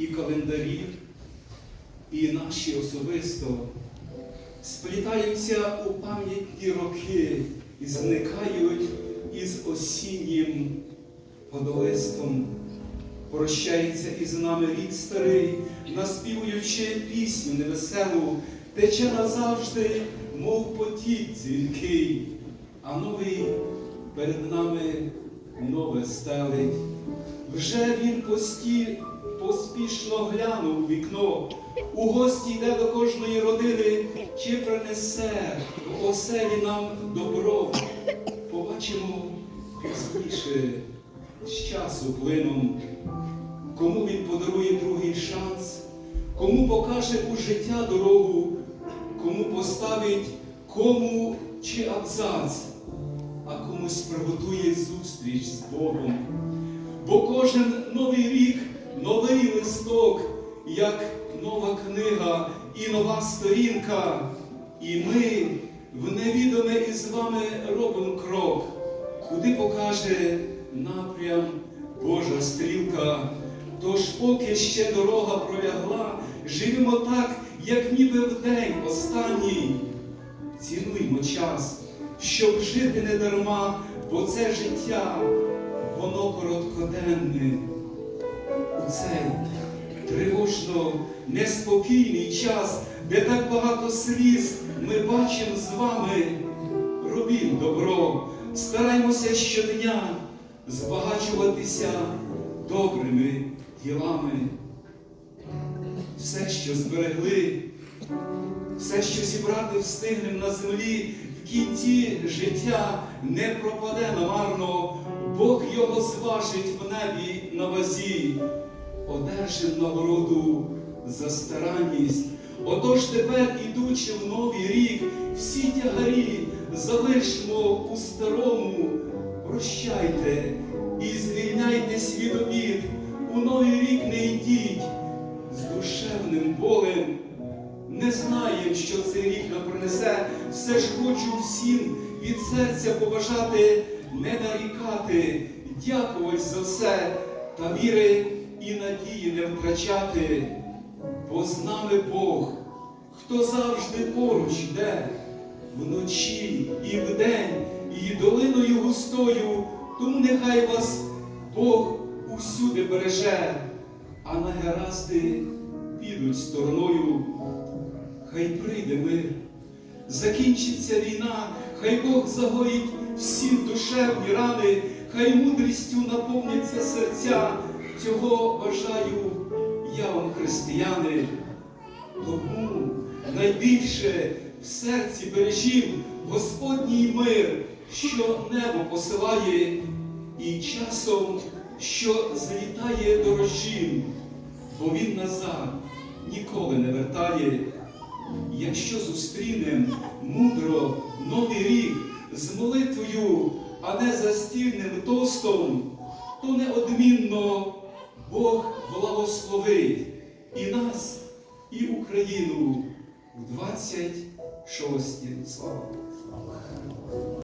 і календарі, і наші особисто сплітаються у пам'ятні роки і зникають із осіннім подолистом. Прощається із нами рік старий, наспівуючи пісню невеселу, тече назавжди, мов потік дзвінкий, а новий перед нами нове стелить. Вже він пості, поспішно глянув у вікно, у гості йде до кожної родини, чи принесе оселі нам добро. Побачимо пізніше з часу плином, кому він подарує другий шанс, кому покаже у життя дорогу, кому поставить кому чи абзац, а комусь приготує зустріч з Богом. Бо кожен новий рік новий листок, як нова книга і нова сторінка. І ми в невідоме із вами робимо крок, куди покаже напрям Божа стрілка. Тож, поки ще дорога пролягла, живемо так, як ніби в день останній. Цінуймо час, щоб жити не дарма, бо це життя, воно короткоденне. У цей тривожно неспокійний час, де так багато сліз ми бачимо з вами. Робім добро, стараймося щодня збагачуватися добрими ділами. Все, що зберегли, все, що зібрати встигнем на землі, в кінці життя не пропаде намарно, Бог його зважить в небі на вазі, одержим нагороду за старанність. Отож тепер, ідучи в новий рік, всі тягарі залишмо у старому, прощайте і звільняйтесь від обід, у новий рік не йдіть з душевним болем. Не знаєм, що цей рік нам принесе, все ж хочу всім від серця побажати, не нарікати, дякувати за все, та віри і надії не втрачати, бо з нами Бог, хто завжди поруч йде, вночі і вдень, і долиною густою, тому нехай вас Бог усюди береже, а на негаразди підуть стороною. Хай прийде мир, закінчиться війна, хай Бог загоїть всі душевні рани, хай мудрістю наповняться серця. Цього бажаю я вам, християни. Тому найбільше в серці бережім Господній мир, що небо посилає, і часом, що злітає дорожім, бо він назад ніколи не вертає. Якщо зустрінем мудро новий рік з молитвою, а не застільним тостом, то неодмінно Бог благословить і нас, і Україну в 26 слава.